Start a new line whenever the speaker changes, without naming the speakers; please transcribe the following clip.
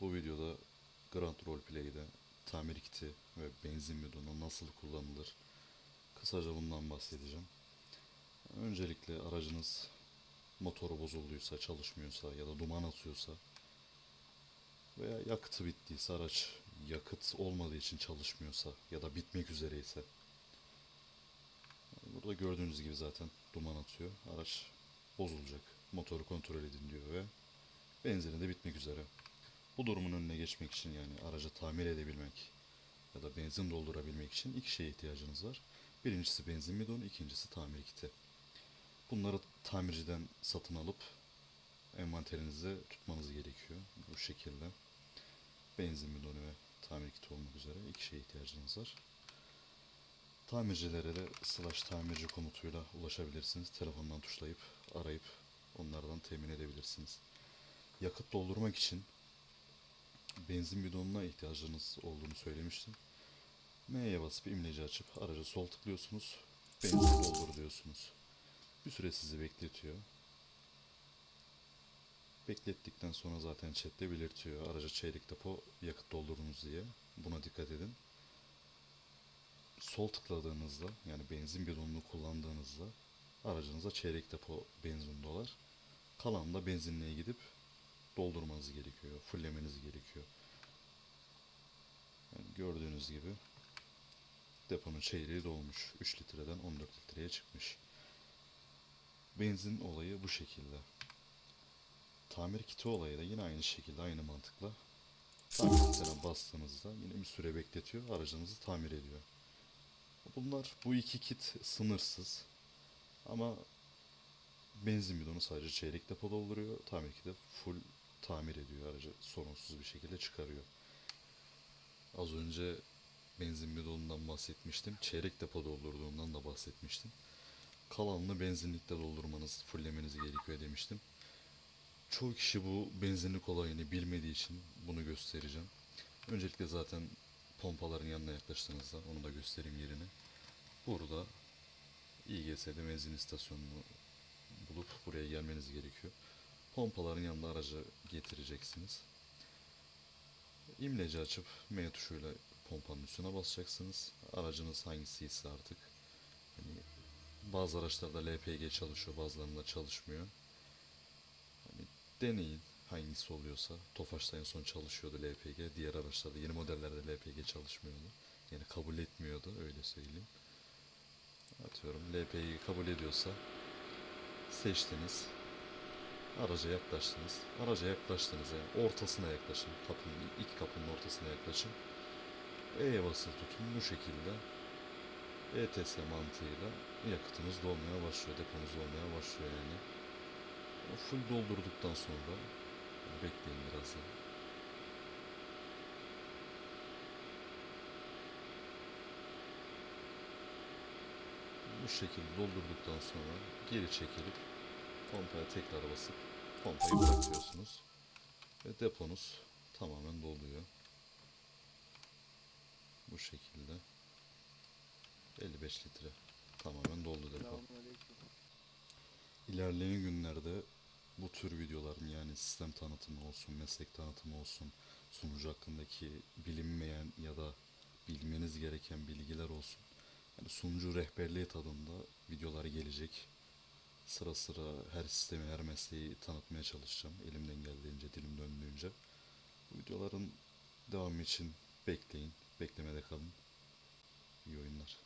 Bu videoda Grand Roleplay'de tamir kiti ve benzin bidonu nasıl kullanılır? Kısaca bundan bahsedeceğim. Öncelikle aracınız motoru bozulduysa, çalışmıyorsa ya da duman atıyorsa veya yakıtı bittiyse araç yakıt olmadığı için çalışmıyorsa ya da bitmek üzereyse burada gördüğünüz gibi zaten duman atıyor. Araç bozulacak. Motoru kontrol edin diyor ve benzini de bitmek üzere. Bu durumun önüne geçmek için yani aracı tamir edebilmek ya da benzin doldurabilmek için iki şeye ihtiyacınız var. Birincisi benzin bidonu, ikincisi tamir kiti. Bunları tamirciden satın alıp envanterinizde tutmanız gerekiyor. Bu şekilde benzin bidonu ve tamir kiti olmak üzere iki şeye ihtiyacınız var. Tamircilere de slash tamirci komutuyla ulaşabilirsiniz. Telefondan tuşlayıp arayıp onlardan temin edebilirsiniz. Yakıt doldurmak için benzin bidonuna ihtiyacınız olduğunu söylemiştim. M'ye basıp imleci açıp aracı sol tıklıyorsunuz. Benzin doldur diyorsunuz. Bir süre sizi bekletiyor. Beklettikten sonra zaten chatte belirtiyor. Araca çeyrek depo yakıt doldurunuz diye. Buna dikkat edin. Sol tıkladığınızda yani benzin bidonunu kullandığınızda aracınıza çeyrek depo benzin dolar. Kalan da benzinliğe gidip doldurmanız gerekiyor. Fullemeniz gerekiyor. Gördüğünüz gibi deponun çeyreği dolmuş. 3 litreden 14 litreye çıkmış. Benzin olayı bu şekilde. Tamir kiti olayı da yine aynı şekilde aynı mantıkla. Tamir kitine bastığınızda yine bir süre bekletiyor. Aracınızı tamir ediyor. Bunlar bu iki kit sınırsız. Ama benzin bidonu sadece çeyrek depo dolduruyor. Tamir kiti de full tamir ediyor aracı sorunsuz bir şekilde çıkarıyor. Az önce benzin bidonundan bahsetmiştim. Çeyrek depo doldurduğundan da bahsetmiştim. Kalanını benzinlikte doldurmanız, fullemeniz gerekiyor demiştim. Çoğu kişi bu benzinlik olayını bilmediği için bunu göstereceğim. Öncelikle zaten pompaların yanına yaklaştığınızda onu da göstereyim yerini. Burada İGS'de benzin istasyonunu bulup buraya gelmeniz gerekiyor. Pompaların yanında aracı getireceksiniz. İmleci açıp M tuşuyla pompanın üstüne basacaksınız. Aracınız hangisiyse artık. Hani bazı araçlarda LPG çalışıyor, bazılarında çalışmıyor. Hani deneyin hangisi oluyorsa. Tofaş'ta en son çalışıyordu LPG. Diğer araçlarda, yeni modellerde LPG çalışmıyordu. Yani kabul etmiyordu, öyle söyleyeyim. Atıyorum LPG'yi kabul ediyorsa seçtiniz. Araca yaklaştınız. Araca yaklaştınız yani ortasına yaklaşın. Kapının, ilk kapının ortasına yaklaşın. E'ye basılı tutun. Bu şekilde ETS mantığıyla yakıtınız dolmaya başlıyor. Deponuz dolmaya başlıyor yani. Full doldurduktan sonra bekleyin biraz da. Bu şekilde doldurduktan sonra geri çekilip pompaya tekrar basıp pompayı bırakıyorsunuz. Ve deponuz tamamen doluyor. Bu şekilde 55 litre tamamen doldu depo. İlerleyen günlerde bu tür videoların yani sistem tanıtımı olsun, meslek tanıtımı olsun, sunucu hakkındaki bilinmeyen ya da bilmeniz gereken bilgiler olsun. Yani sunucu rehberliği tadında videolar gelecek sıra sıra her sistemi, her mesleği tanıtmaya çalışacağım. Elimden geldiğince, dilim döndüğünce. Bu videoların devamı için bekleyin, beklemede kalın. İyi oyunlar.